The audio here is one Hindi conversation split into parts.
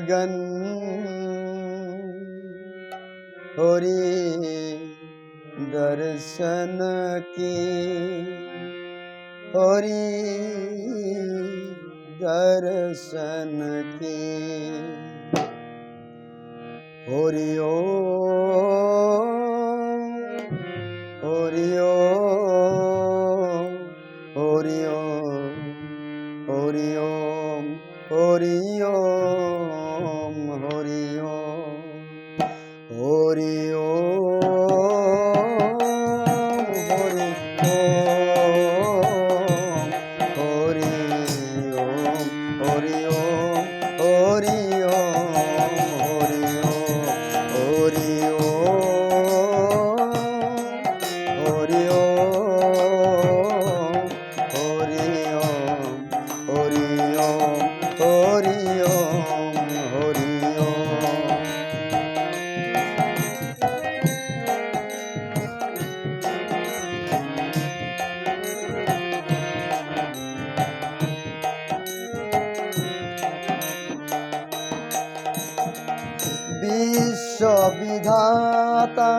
लगन होरी दर्शन की होरी दर्शन की होरियो होरियो হরি ও বিশ্ববিধাতা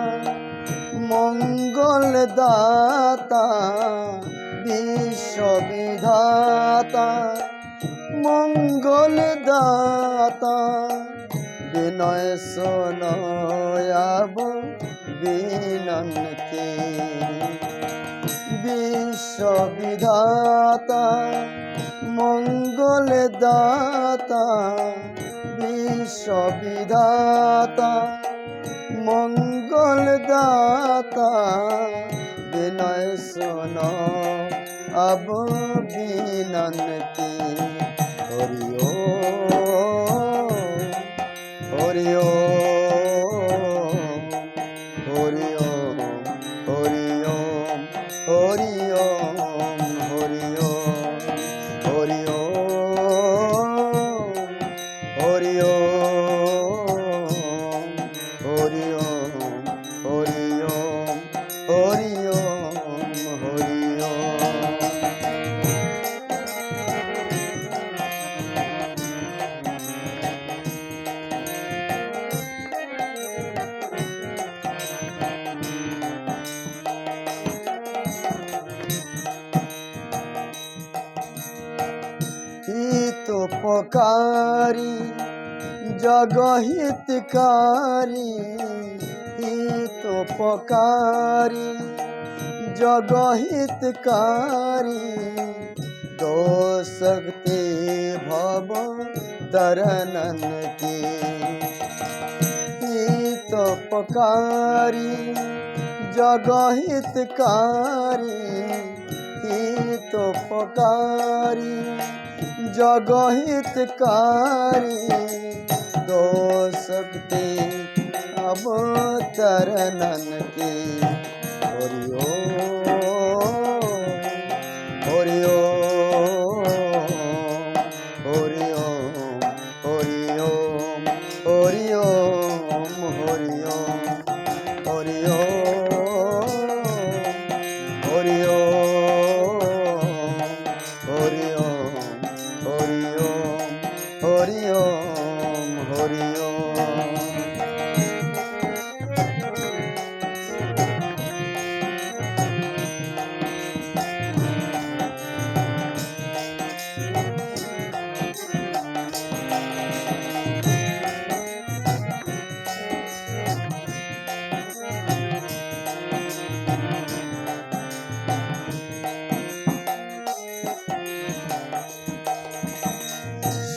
মঙ্গল দাতা বিশ্ববিধাতা মঙ্গল দাতা বিনয় সোনয়াব বিননকে বিশ্ববিধাতা মঙ্গল দাতা বিশ্ববিধাতা মঙ্গল দাতা বিনয় শোন अब বিনন্তি। হরিও হরিও হরিও হরিও হরিও पकारि जगहित कारी तो पकारी जगहितकारी दो सकते भव तरणन की। तो पकारी जगहितकारी तो पकारी जगहित कारी दो शक्ति अब तरन के हरिओम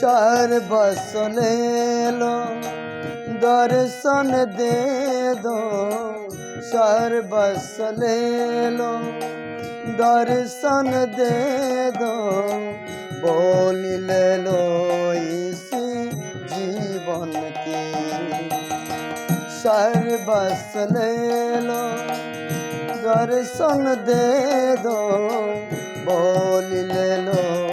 सर्वस ले लो, दर्शन दे दो। सर्वस ले लो, दर्शन दे दो। बोल ले लो इस जीवन की। सर्वस ले लो, दर्शन दे दो। बोल ले लो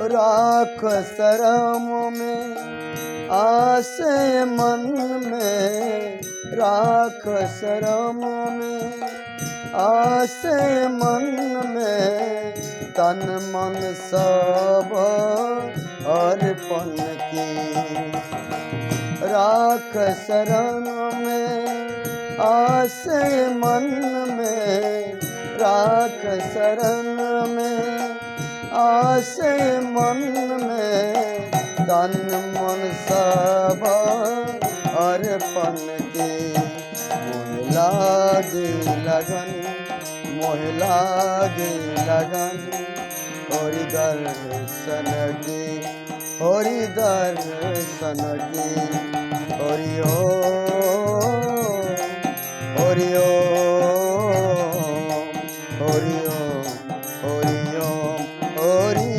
राख शरम में, आसे मन में, राख शरम में, आसे मन में, तन मन सब अर्पण की राख शरण में, आसे मन में, राख शरण में, आसे मन में, तन मन सब अर्पण के। मोह लागे लगन मोह लागे लगन हरि दर्शन की हरि दर्शन की। হরিও হরিও হরিও হরিও হরিও